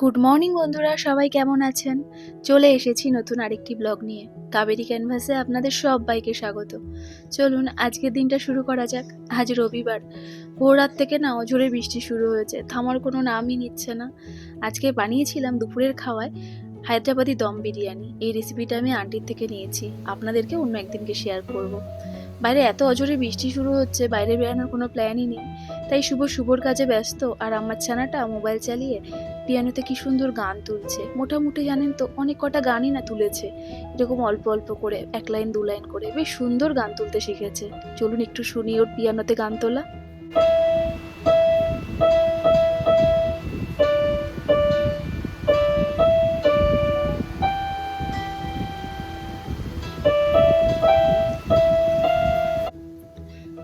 Good morning বন্ধুরা, সবাই কেমন আছেন? চলে এসেছি নতুন আরেকটি ব্লগ নিয়ে। কাবেরি ক্যানভাসে আপনাদের সব বাইকে স্বাগত। চলুন, আজকের দিনটা শুরু করা যাক। আজ রবিবার। ভোর রাত থেকে না অজোরে বৃষ্টি শুরু হয়েছে। থামার কোনো নামই নিচ্ছে না। আজকে বানিয়েছিলাম দুপুরের খাওয়ায় হায়দ্রাবাদি দম বিরিয়ানি। এই রেসিপিটা আমি আন্টির থেকে নিয়েছি। আপনাদেরকে অন্য একদিনকে শেয়ার করব। বাইরে এত অজোরে বৃষ্টি শুরু হচ্ছে, বাইরে বেরানোর কোনো প্ল্যানই নেই। তাই শুভ শুভর কাজে ব্যস্ত। আর আমার ছানাটা মোবাইল চালিয়ে পিয়ানোতে কি সুন্দর গান তুলছে। মোটামুটি জানেন তো, অনেক কটা গানই না তুলেছে। এরকম অল্প অল্প করে, এক লাইন, দু লাইন করে, বেশ সুন্দর গান তুলতে শিখেছে। চলুন একটু শুনি ওর পিয়ানোতে গান তোলা।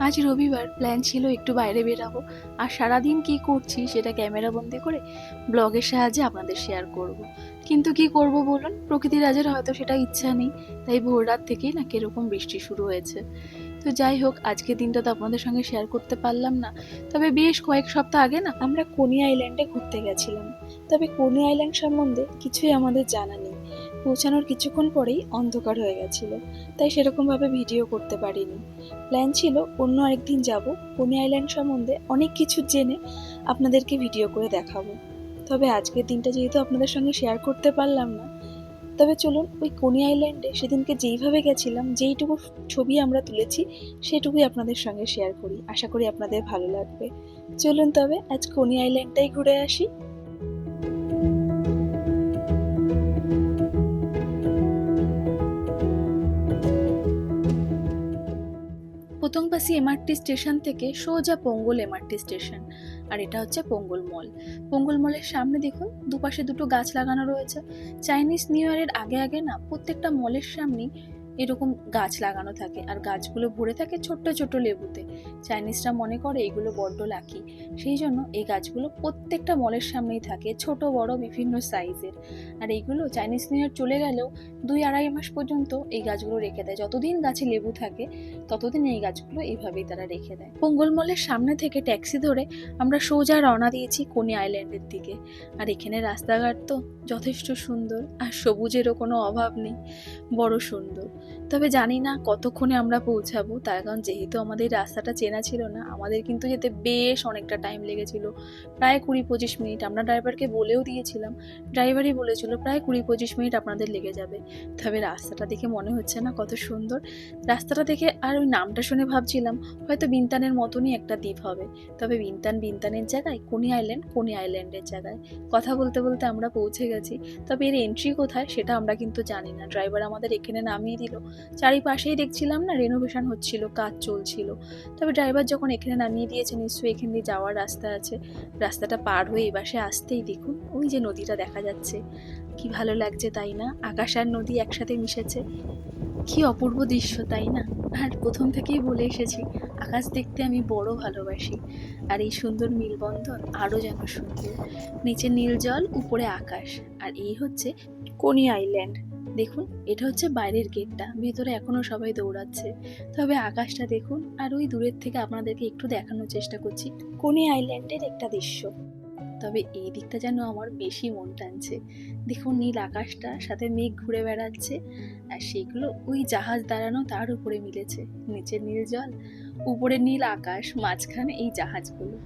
আজ রবিবার প্ল্যান ছিল একটু বাইরে বেরাবো। আর সারাদিন কি করছি সেটা ক্যামেরা বন্দি করে ব্লগের সাহায্যে আপনাদের শেয়ার করব। কিন্তু কি করব বলুন? প্রকৃতির রাজের হয়তো সেটা ইচ্ছা নেই। তাই ভোর রাত থেকেই না কীরকম বৃষ্টি শুরু হয়েছে। তো যাই হোক, আজকের দিনটা তো আপনাদের সঙ্গে শেয়ার করতে পারলাম না। তবে বেশ কয়েক সপ্তাহ আগে না আমরা কোনি আইল্যান্ডে ঘুরতে গেছিলাম। তবে কোনি আইল্যান্ড সম্বন্ধে কিছুই আমাদের জানা নেই। পৌঁছানোর কিছুক্ষণ পরেই অন্ধকার হয়ে গেছিল, তাই সেরকমভাবে ভিডিও করতে পারিনি। প্ল্যান ছিল, অন্য আরেকদিন যাব কোনি আইল্যান্ড সম্বন্ধে অনেক কিছু জেনে আপনাদেরকে ভিডিও করে দেখাবো। তবে আজকের দিনটা যেহেতু আপনাদের সঙ্গে শেয়ার করতে পারলাম না, তবে চলুন ওই কোনি আইল্যান্ডে সেদিনকে যেইভাবে গেছিলাম, যেইটুকু ছবি আমরা তুলেছি, সেটুকুই আপনাদের সঙ্গে শেয়ার করি। আশা করি আপনাদের ভালো লাগবে। চলুন তবে আজ কোনি আইল্যান্ডটাই ঘুরে আসি। পতংপাসি এমআরটি স্টেশন থেকে সোজা পঙ্গল এমআরটি স্টেশন, আর এটা হচ্ছে পঙ্গল মল। পঙ্গল মলের সামনে দেখুন, দুপাশে দুটো গাছ লাগানো রয়েছে। চাইনিজ নিউ ইয়ারের আগে আগে না, প্রত্যেকটা মলের সামনেই এরকম গাছ লাগানো থাকে আর গাছগুলো ভরে থাকে ছোট্ট ছোট্ট লেবুতে। চাইনিজরা মনে করে এগুলো বড্ড লাকি সেই জন্য এই গাছগুলো প্রত্যেকটা মলের সামনেই থাকে, ছোট, বড়, বিভিন্ন সাইজের আর এইগুলো চাইনিজ ইয়ার চলে গেলেও দুই আড়াই মাস পর্যন্ত এই গাছগুলো রেখে দেয়। যতদিন গাছে লেবু থাকে, ততদিন এই গাছগুলো এইভাবেই তারা রেখে দেয়। পঙ্গল মলের সামনে থেকে ট্যাক্সি ধরে আমরা সোজা রওনা দিয়েছি কোনি আইল্যান্ডের দিকে। আর এখানে রাস্তাঘাট তো যথেষ্ট সুন্দর, আর সবুজেরও কোনো অভাব নেই। বড় সুন্দর। তবে জানি না কতক্ষণে আমরা পৌঁছাবো। তার কারণ যেহেতু আমাদের রাস্তাটা চেনা ছিল না, আমাদের কিন্তু যেতে বেশ অনেকটা টাইম লেগেছিল। প্রায় কুড়ি পঁচিশ মিনিট, আমরা ড্রাইভারকে বলেও দিয়েছিলাম। ড্রাইভারই বলেছিল, প্রায় কুড়ি পঁচিশ মিনিট আপনাদের লেগে যাবে। তবে রাস্তাটা দেখে মনে হচ্ছে না কত সুন্দর। রাস্তাটা দেখে আর ওই নামটা শুনে ভাবছিলাম, হয়তো বিনতানের মতনই একটা দ্বীপ হবে। তবে বিনতান বিনতানের জায়গায়, কোনি আইল্যান্ড, কোনি আইল্যান্ডের জায়গায়। কথা বলতে বলতে আমরা পৌঁছে গেছি। তবে এর এন্ট্রি কোথায়, সেটা আমরা কিন্তু জানি না। ড্রাইভার আমাদের এখানে নামিয়ে দিল। চারিপাশেই দেখছিলাম না রেনোভেশন হচ্ছিল, কাজ চলছিল। তবে ড্রাইভার যখন এখানে নামিয়ে দিয়েছে, নিশ্চয়ই এখান দিয়ে যাওয়ার রাস্তা আছে। রাস্তাটা পার হয়ে এই বাসে আসতেই দেখুন, ওই যে নদীটা দেখা যাচ্ছে। কি ভালো লাগছে তাই না? আকাশ আর নদী একসাথে মিশেছে। কি অপূর্ব দৃশ্য তাই না? আর প্রথম থেকেই বলে এসেছি, আকাশ দেখতে আমি বড় ভালোবাসি। আর এই সুন্দর নীলবন্ধন আরও যেন সুন্দর। নিচে নীল জল, উপরে আকাশ। আর এই হচ্ছে কোনি আইল্যান্ড দেখুন, এটা হচ্ছে বাইরের গেটটা ভেতরে এখনও সবাই দৌড়াচ্ছে। তবে আকাশটা দেখুন, আর ওই দূরের থেকে আপনাদেরকে একটু দেখানোর চেষ্টা করছি। কোনি আইল্যান্ডের একটা দৃশ্য। তবে এই দিকটা যেন আমার বেশি মন টানছে। দেখুন, নীল আকাশটা, সাথে মেঘ ঘুরে বেড়াচ্ছে, আর সেগুলো ওই জাহাজ দাঁড়ানো তার উপরে মিলেছে। নিচে নীল জল, উপরে নীল আকাশ, মাঝখানে এই জাহাজগুলো।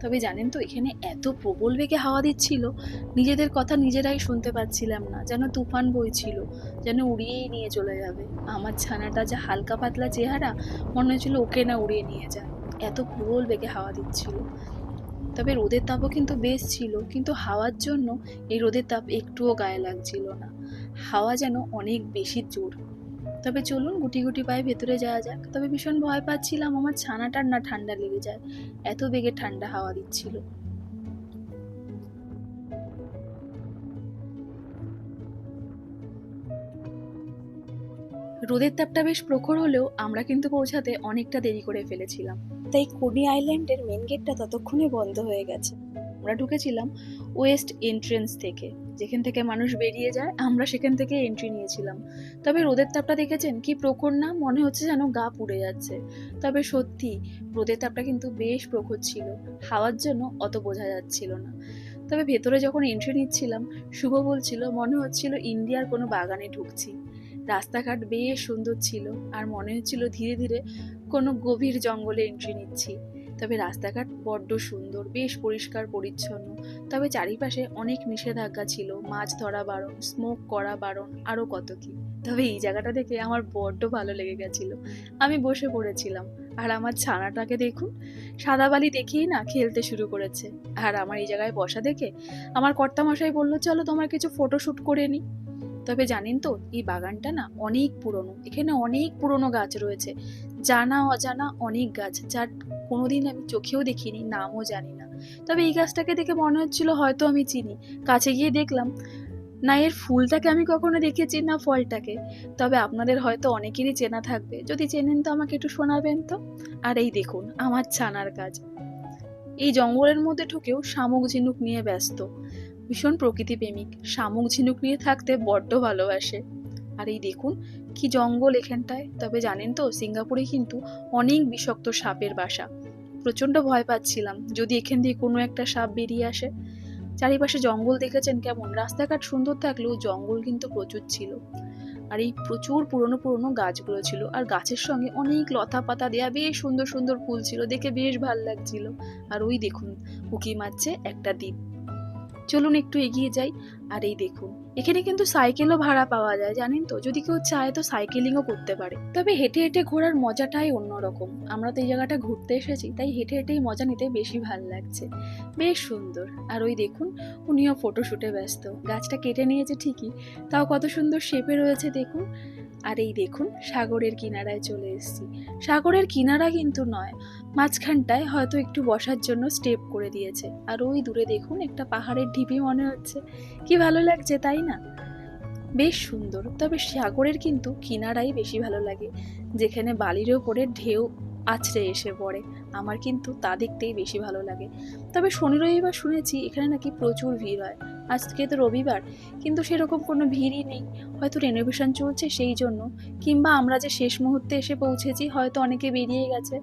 তবে জানেন তো, এখানে এত প্রবল বেগে হাওয়া দিচ্ছিল, নিজেদের কথা নিজেরাই শুনতে পাচ্ছিলাম না, যেন তুফান বইছিল, যেন উড়িয়েই নিয়ে চলে যাবে। আমার ছানাটা যা হালকা পাতলা চেহারা, মনে হচ্ছিল ওকে না উড়িয়ে নিয়ে যায় এত প্রবল বেগে হাওয়া দিচ্ছিল। তবে রোদের তাপও কিন্তু বেশ ছিল, কিন্তু হাওয়ার জন্য এই রোদের তাপ একটুও গায়ে লাগছিল না। হাওয়া যেন অনেক বেশি জোর। তবে চলুন গুটি গুটি পায়ে ভেতরে যাওয়া যাক। তবে ভীষণ ভয় পাচ্ছিলাম, আমার ছানাটার না ঠান্ডা লেগে যায়। এত বেগে ঠান্ডা হাওয়া দিচ্ছিল। রোদের তাপটা বেশ প্রখর হলেও আমরা কিন্তু পৌঁছাতে অনেকটা দেরি করে ফেলেছিলাম। তাই কোনি আইল্যান্ডের মেন গেটটা ততক্ষণে বন্ধ হয়ে গেছে। আমরা ঢুকেছিলাম ওয়েস্ট এন্ট্রেন্স থেকে। যেখান থেকে মানুষ বেরিয়ে যায়, আমরা সেখান থেকে এন্ট্রি নিয়েছিলাম। তবে রোদের তাপটা দেখেছেন? কি প্রখর না? মনে হচ্ছে যেন গা পুড়ে যাচ্ছে। তবে সত্যি, রোদের তাপটা কিন্তু বেশ প্রখর ছিল। হাওয়ার জন্য অত বোঝা যাচ্ছিল না। তবে ভেতরে যখন এন্ট্রি নিচ্ছিলাম, শুভ বলছিল, মনে হচ্ছিল ইন্ডিয়ার কোনো বাগানে ঢুকছি। রাস্তাঘাট বেশ সুন্দর ছিল, আর মনে হচ্ছিল ধীরে ধীরে কোনো গভীর জঙ্গলে এন্ট্রি নিচ্ছি। তবে রাস্তাঘাট বড্ড সুন্দর, বেশ পরিষ্কার, পরিচ্ছন্ন। তবে চারিপাশে অনেক নিষেধাজ্ঞা ছিল, মাছ ধরা বারণ স্মোক করা বারণ আরও কত কি। তবে এই জায়গাটা দেখে আমার বড্ড ভালো লেগে গেছিল। আমি বসে পড়েছিলাম। আর আমার ছানাটাকে দেখুন, সাদা বালি দেখেই না খেলতে শুরু করেছে। আর আমার এই জায়গায় বসা দেখে আমার কর্তামশাই বলল, চলো তোমার কিছু ফটোশ্যুট করে নিই তবে জানেন তো, এই বাগানটা না অনেক পুরনো। এখানে অনেক পুরনো গাছ রয়েছে। জানা অজানা অনেক গাছ, যার কোনোদিন আমি চোখেও দেখিনি, নামও জানি না তবে এই গাছটাকে দেখে মনে হচ্ছিল হয়তো আমি চিনি। কাছে গিয়ে দেখলাম, না, এর ফুলটাকে আমি কখনো দেখেছি, না ফলটাকে। তবে আপনাদের হয়তো অনেকেরই চেনা থাকবে। যদি চেনেন তো আমাকে একটু শোনাবেন তো? আর এই দেখুন, আমার ছানার কাজ এই জঙ্গলের মধ্যে ঢুকেও শামুক ঝিনুক নিয়ে ব্যস্ত। ভীষণ প্রকৃতি প্রেমিক শামুক ঝিনুক নিয়ে থাকতে বড্ড ভালোবাসে। আর এই দেখুন কি জঙ্গল এখানটায়? তবে জানেন তো, সিঙ্গাপুরে কিন্তু অনেক বিষাক্ত সাপের বাসা। প্রচণ্ড ভয় পাচ্ছিলাম, যদি এখান দিয়ে কোনো একটা সাপ বেরিয়ে আসে। চারিপাশে জঙ্গল দেখেছেন কেমন? রাস্তাঘাট সুন্দর থাকলেও জঙ্গল কিন্তু প্রচুর ছিল। আর এই প্রচুর পুরনো পুরনো গাছগুলো ছিল। আর গাছের সঙ্গে অনেক লতা পাতা দেয়া বেশ সুন্দর সুন্দর ফুল ছিল। দেখে বেশ ভালো লাগছিল। আর ওই দেখুন, উকি মারছে একটা দ্বীপ। চলুন একটু এগিয়ে যাই। আর এই দেখুন, এখানে কিন্তু সাইকেলও ভাড়া পাওয়া যায়, জানেন তো? যদি কেউ চায় তো সাইকেলিংও করতে পারে। তবে হেঁটে হেঁটে ঘোরার মজাটাই অন্যরকম। আমরা তো এই জায়গাটা ঘুরতে এসেছি, তাই হেঁটে হেঁটেই মজা নিতে বেশি ভালো লাগছে। বেশ সুন্দর। আর ওই দেখুন, উনিও ফটোশুটে ব্যস্ত। গাছটা কেটে নিয়েছে ঠিকই। তাও কত সুন্দর শেপে রয়েছে, দেখুন। আর এই দেখুন, সাগরের কিনারায় চলে এসেছি। সাগরের কিনারা কিন্তু নয়, মাঝখানটায় হয়তো একটু বসার জন্য স্টেপ করে দিয়েছে। আর ওই দূরে দেখুন, একটা পাহাড়ের ঢিপি মনে হচ্ছে। কি ভালো লাগছে, তাই না? বেশ সুন্দর, তবে সাগরের কিন্তু কিনারাই বেশি ভালো লাগে, যেখানে বালির ওপরে ঢেউ আছড়ে এসে পড়ে। আমার কিন্তু তা দেখতেই বেশি ভালো লাগে। তবে শনি রবিবার শুনেছি, এখানে নাকি প্রচুর ভিড় হয়। আজকে তো রবিবার, কিন্তু সেরকম কোনো ভিড়ই নেই। হয়তো রেনোভেশন চলছে সেই জন্য, কিংবা আমরা যে শেষ মুহূর্তে এসে পৌঁছেছি, হয়তো অনেকে বেরিয়ে গেছে।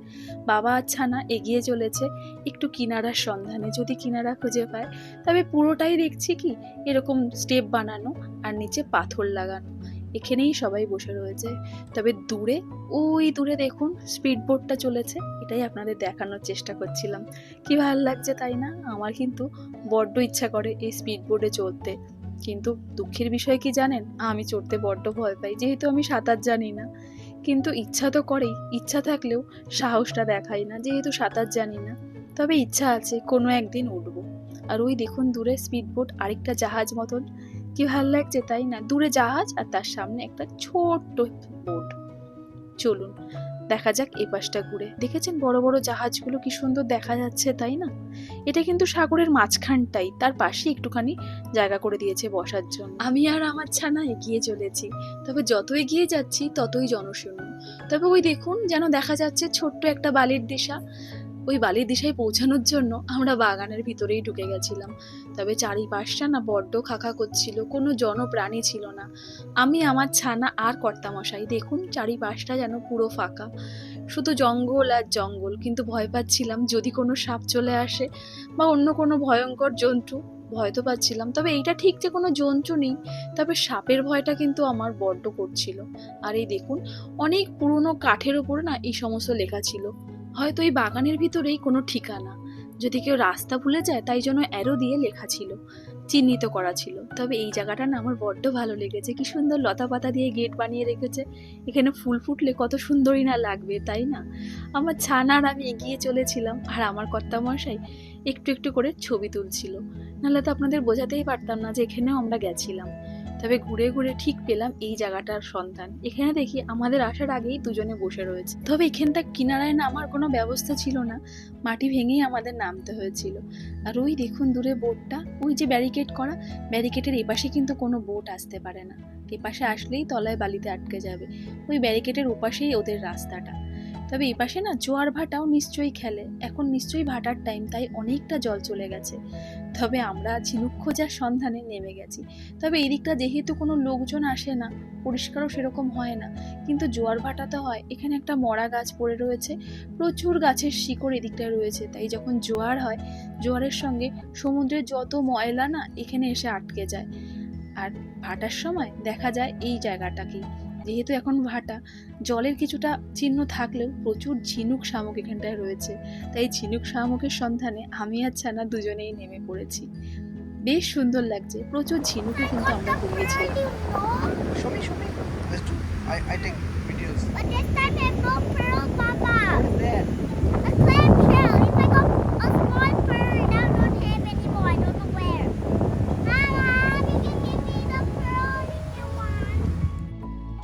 বাবা আর ছানা এগিয়ে চলেছে একটু কিনারার সন্ধানে। যদি কিনারা খুঁজে পায়, তবে পুরোটাই দেখছি কি, এরকম স্টেপ বানানো আর নিচে পাথর লাগানো। এখানেই সবাই বসে রয়েছে। তবে দূরে, ওই দূরে দেখুন স্পিড বোটটা চলেছে। এটাই আপনাদের দেখানোর চেষ্টা করছিলাম। কি ভালো লাগছে তাই না? আমার কিন্তু বড্ড ইচ্ছা করে এই স্পিড বোটে চড়তে। কিন্তু দুঃখের বিষয় কি জানেন? আমি চড়তে বড্ড ভয় পাই, যেহেতু আমি সাঁতার জানি না। কিন্তু ইচ্ছা তো করেই। ইচ্ছা থাকলেও সাহসটা দেখাই না, যেহেতু সাঁতার জানি না। তবে ইচ্ছা আছে, কোনো একদিন উঠবো। আর ওই দেখুন দূরে স্পিড বোট আরেকটা জাহাজ মতন। কি ভালো লাগছে তাই না? দূরে জাহাজ আর তার সামনে একটা ছোট্ট বোট। চলুন, দেখা যাক এই পাশটা ঘুরে। দেখেছেন বড় বড় জাহাজগুলো কি সুন্দর দেখা যাচ্ছে তাই না? এটা কিন্তু সাগরের মাঝখানটাই, তার পাশে একটুখানি জায়গা করে দিয়েছে বসার জন্য। আমি আর আমার ছানা এগিয়ে চলেছি। তবে যত এগিয়ে যাচ্ছি ততই জনশূন্য। তবে ওই দেখুন, যেন দেখা যাচ্ছে ছোট্ট একটা বালির দিশা। ওই বালির দিশায় পৌঁছানোর জন্য আমরা বাগানের ভিতরেই ঢুকে গেছিলাম। তবে চারিপাশটা না বড্ড খাখা করছিল, কোনো জনপ্রাণী ছিল না। আমি, আমার ছানা আর কর্তামশাই, দেখুন চারিপাশটা যেন পুরো ফাঁকা। শুধু জঙ্গল আর জঙ্গল, কিন্তু ভয় পাচ্ছিলাম যদি কোনো সাপ চলে আসে বা অন্য কোনো ভয়ঙ্কর জন্তু, ভয় তো পাচ্ছিলাম। তবে এইটা ঠিক যে কোনো জন্তু নেই, তবে সাপের ভয়টা কিন্তু আমার বড্ড করছিল। আর এই দেখুন, অনেক পুরনো কাঠের উপরে না এই সমস্ত লেখা ছিল। হয়তো এই বাগানের ভিতরেই কোনো ঠিকানা। যদি কেউ রাস্তা ভুলে যায়, তাই জন্য অ্যারো দিয়ে লেখা ছিল, চিহ্নিত করা ছিল। তবে এই জায়গাটা না আমার বড্ড ভালো লেগেছে। কি সুন্দর লতা পাতা দিয়ে গেট বানিয়ে রেখেছে। এখানে ফুল ফুটলে কত সুন্দরই না লাগবে, তাই না? আমার ছানার আমি এগিয়ে চলেছিলাম, আর আমার কর্তামশাই একটু একটু করে ছবি তুলছিল। নাহলে তো আপনাদের বোঝাতেই পারতাম না যে এখানেও আমরা গেছিলাম। তবে ঘুরে ঘুরে ঠিক পেলাম এই জায়গাটার সন্ধান। এখানে দেখি আমাদের আসার আগেই দুজনে বসে রয়েছে। তবে এখানটা কিনারায় নামার কোনো ব্যবস্থা ছিল না। মাটি ভেঙেই আমাদের নামতে হয়েছিল। আর ওই দেখুন দূরে বোটটা, ওই যে ব্যারিকেড করা ব্যারিকেডের এপাশে কিন্তু কোনো বোট আসতে পারে না। এপাশে আসলেই তলায় বালিতে আটকে যাবে। ওই ব্যারিকেডের ওপাশেই ওদের রাস্তাটা। তবে এই পাশে না জোয়ার ভাটাও নিশ্চয়ই খেলে। এখন নিশ্চয়ই ভাটার টাইম তাই অনেকটা জল চলে গেছে। তবে আমরা ঝিনুক খোঁজার সন্ধানে নেমে গেছি। তবে এদিকটা যেহেতু কোনো লোকজন আসে না, পরিষ্কারও সেরকম হয় না। কিন্তু জোয়ার ভাটাতে হয়, এখানে একটা মরা গাছ পড়ে রয়েছে। প্রচুর গাছের শিকড় এদিকটায় রয়েছে। তাই যখন জোয়ার হয়, জোয়ারের সঙ্গে সমুদ্রের যত ময়লা না, এখানে এসে আটকে যায়। আর ভাটার সময় দেখা যায় এই জায়গাটাকেই। যেহেতু এখন ভাটা জলের কিছুটা চিহ্ন থাকলেও প্রচুর ঝিনুক শামুক এখানটায় রয়েছে তাই ঝিনুক শামুকের সন্ধানে আমি আর ছানা দুজনেই নেমে পড়েছি বেশ সুন্দর লাগছে প্রচুর ঝিনুকে কিন্তু আমরা কুড়িয়েছিলাম do. I, I take videos. But this time pearl, Papa. That?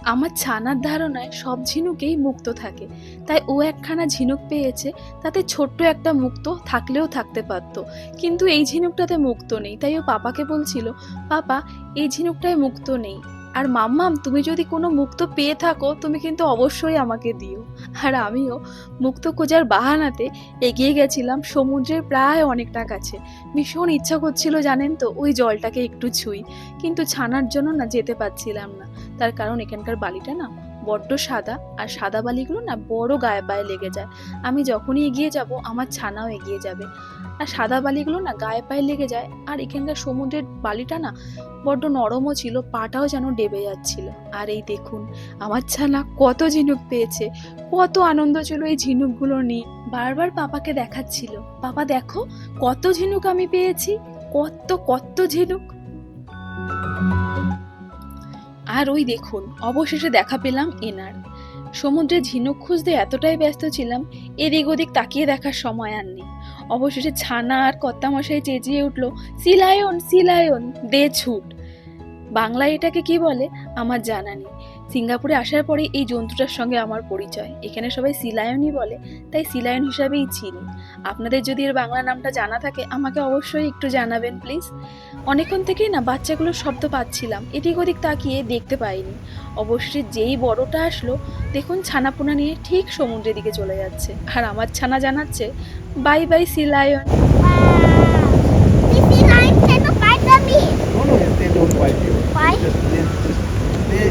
আমার ছানার ধারণায় সব ঝিনুকেই মুক্ত থাকে। তাই ও একখানা ঝিনুক পেয়েছে, তাতে ছোট্ট একটা মুক্ত থাকলেও থাকতে পারত। কিন্তু এই ঝিনুকটাতে মুক্ত নেই, তাই ও পাপাকে বলছিল, পাপা, এই ঝিনুকটায় মুক্ত নেই। আর মাম্মাম, তুমি যদি কোনো মুক্ত পেয়ে থাকো, তুমি কিন্তু অবশ্যই আমাকে দিও। আর আমিও মুক্ত খোঁজার বাহানাতে এগিয়ে গেছিলাম সমুদ্রের প্রায় অনেকটা কাছে। ভীষণ ইচ্ছা করছিল, জানেন তো, ওই জলটাকে একটু ছুঁই। কিন্তু ছানার জন্য না যেতে পারছিলাম না। তার কারণ এখানকার বালিটা না বড্ড সাদা, আর সাদা বালিগুলো না বড় গায়ে পায়ে লেগে যায়। আমি যখনই এগিয়ে যাব, আমার ছানাও এগিয়ে যাবে। আর সাদা বালিগুলো না গায়ে পায়ে লেগে যায়, আর এখানকার সমুদ্রের বালিটা না বড্ড নরমও ছিল, পাটাও যেন ডেবে যাচ্ছিল। আর এই দেখুন, আমার ছানা কত ঝিনুক পেয়েছে, কত আনন্দ ছিল এই ঝিনুকগুলো নিয়ে। বারবার পাপাকে দেখাচ্ছিল, পাপা দেখো, কত ঝিনুক আমি পেয়েছি, কত কত ঝিনুক। আর ওই দেখুন, অবশেষে দেখা পেলাম এনার। সমুদ্রে ঝিনুক খুঁজতে এতটাই ব্যস্ত ছিলাম এদিক ওদিক তাকিয়ে দেখার সময় আর নেই। অবশেষে ছানা আর কর্তামশাই চেঁচিয়ে উঠল সিলায়ন সিলায়ন দে ছুট। বাংলায় এটাকে কি বলে? আমার জানা নেই। সিঙ্গাপুরে আসার পরে এই জন্তুটার সঙ্গে আমার পরিচয়। এখানে সবাই সিলায়নই বলে তাই সিলায়ন হিসাবেই চিনি। আপনাদের যদি এর বাংলা নামটা জানা থাকে আমাকে অবশ্যই একটু জানাবেন প্লিজ অনেকক্ষণ থেকেই না বাচ্চাগুলোর শব্দ পাচ্ছিলাম। এদিক ওদিক তাকিয়ে দেখতে পাইনি। অবশ্যই যেই বড়টা আসলো দেখুন ছানাপোনা নিয়ে ঠিক সমুদ্রের দিকে চলে যাচ্ছে। আর আমার ছানা জানাচ্ছে bye bye sea lion they don't bite you. Why? Just, they, just, they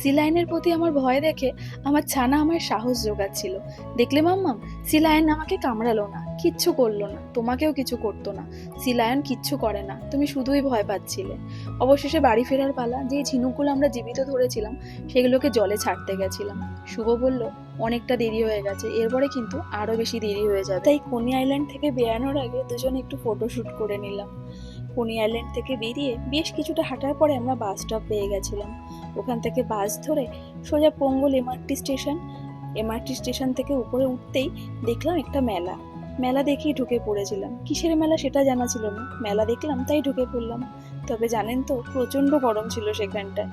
সিলাইনের প্রতি আমার ভয় দেখে আমার ছানা আমার সাহস জোগাচ্ছিল। দেখলে মাম্মাম? সিলাইন আমাকে কামড়ালো না। কিচ্ছু করল না, তোমাকেও কিছু করতো না। সিলায়ন কিচ্ছু করে না, তুমি শুধুই ভয় পাচ্ছিলে। অবশেষে বাড়ি ফেরার পালা, যে ঝিনুকগুলো আমরা জীবিত ধরেছিলাম, সেগুলোকে জলে ছাড়তে গেছিলাম। শুভ বলল, অনেকটা দেরি হয়ে গেছে, এরপরে কিন্তু আরও বেশি দেরি হয়ে যাবে। তাই কোনি আইল্যান্ড থেকে বেরানোর আগে দুজন একটু ফটোশ্যুট করে নিলাম। কোনি আইল্যান্ড থেকে বেরিয়ে বেশ কিছুটা হাঁটার পরে আমরা বাস স্টপ পেয়ে গেছিলাম। ওখান থেকে বাস ধরে সোজা Punggol MRT station MRT station থেকে উপরে উঠতেই দেখলাম একটা মেলা। মেলা দেখেই ঢুকে পড়েছিলাম। কিসের মেলা সেটা জানা ছিল না। মেলা দেখলাম, তাই ঢুকে পড়লাম। তবে জানেন তো, প্রচণ্ড গরম ছিল সেখানটায়।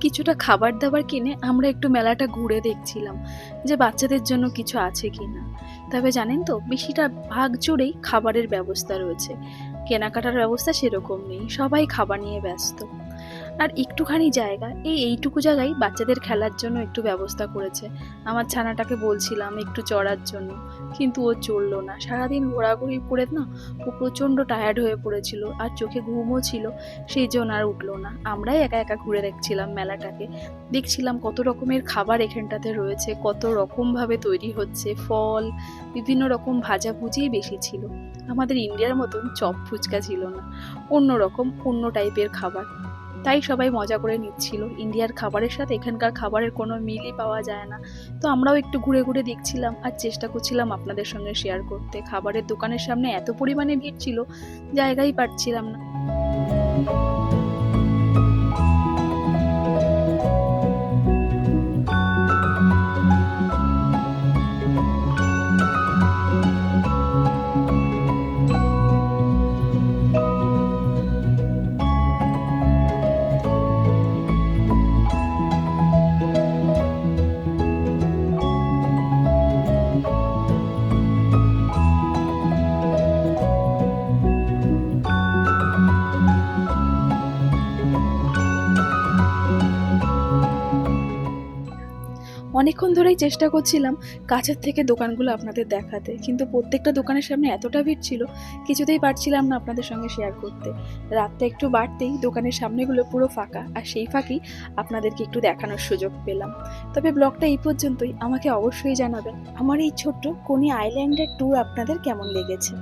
কিছুটা খাবার দাবার কিনে আমরা একটু মেলাটা ঘুরে দেখছিলাম যে বাচ্চাদের জন্য কিছু আছে কি না তবে জানেন তো, বেশিটা ভাগ জুড়েই খাবারের ব্যবস্থা রয়েছে। কেনাকাটার ব্যবস্থা সেরকম নেই, সবাই খাবার নিয়ে ব্যস্ত। আর একটুখানি জায়গা, এই এইটুকু জায়গায় বাচ্চাদের খেলার জন্য একটু ব্যবস্থা করেছে। আমার ছানাটাকে বলছিলাম একটু চড়ার জন্য, কিন্তু ও চড়লো না। সারাদিন ঘোরাঘুরি করে না, ও প্রচণ্ড টায়ার্ড হয়ে পড়েছিল আর চোখে ঘুমও ছিল সেই জন্য আর উঠল না। আমরাই একা একা ঘুরে দেখছিলাম মেলাটাকে। দেখছিলাম কত রকমের খাবার এখানটাতে রয়েছে, কত রকমভাবে তৈরি হচ্ছে, ফল, বিভিন্ন রকম ভাজাভুজিই বেশি ছিল। আমাদের ইন্ডিয়ার মতন চপ ফুচকা ছিল না, অন্য রকম, অন্য টাইপের খাবার। তাই সবাই মজা করে নিচ্ছিল। ইন্ডিয়ার খাবারের সাথে এখানকার খাবারের কোনো মিলই পাওয়া যায় না। তো আমরাও একটু ঘুরে ঘুরে দেখছিলাম আর চেষ্টা করছিলাম আপনাদের সঙ্গে শেয়ার করতে। খাবারের দোকানের সামনে এত পরিমাণে ভিড় ছিল, জায়গাই পাচ্ছিলাম না। অনেকক্ষণ ধরেই চেষ্টা করছিলাম কাছের থেকে দোকানগুলো আপনাদের দেখাতে, কিন্তু প্রত্যেকটা দোকানের সামনে এতটা ভিড় ছিল, কিছুতেই পারছিলাম না আপনাদের সঙ্গে শেয়ার করতে। রাতটা একটু বাড়তেই দোকানের সামনেগুলো পুরো ফাঁকা, আর সেই ফাঁকেই আপনাদেরকে একটু দেখানোর সুযোগ পেলাম। তবে ব্লগটা এই পর্যন্তই, আমাকে অবশ্যই জানাবেন। আমার এই ছোট্ট কোনি আইল্যান্ডের ট্যুর আপনাদের কেমন লেগেছে?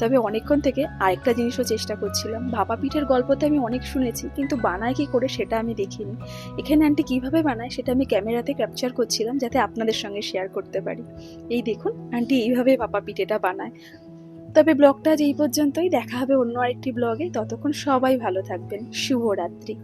তবে অনেকক্ষণ থেকে আরেকটা জিনিসও চেষ্টা করছিলাম। ভাপা পিঠের গল্প তো আমি অনেক শুনেছি, কিন্তু বানায় কি করে সেটা আমি দেখিনি। এখানে আন্টি কীভাবে বানায় সেটা আমি ক্যামেরাতে ক্যাপচার করছিলাম যাতে আপনাদের সঙ্গে শেয়ার করতে পারি। এই দেখুন আন্টি এইভাবে ভাপা পিঠেটা বানায়। তবে ব্লগটা আজ এই পর্যন্তই। দেখা হবে অন্য আরেকটি ব্লগে। ততক্ষণ সবাই ভালো থাকবেন। শুভরাত্রি।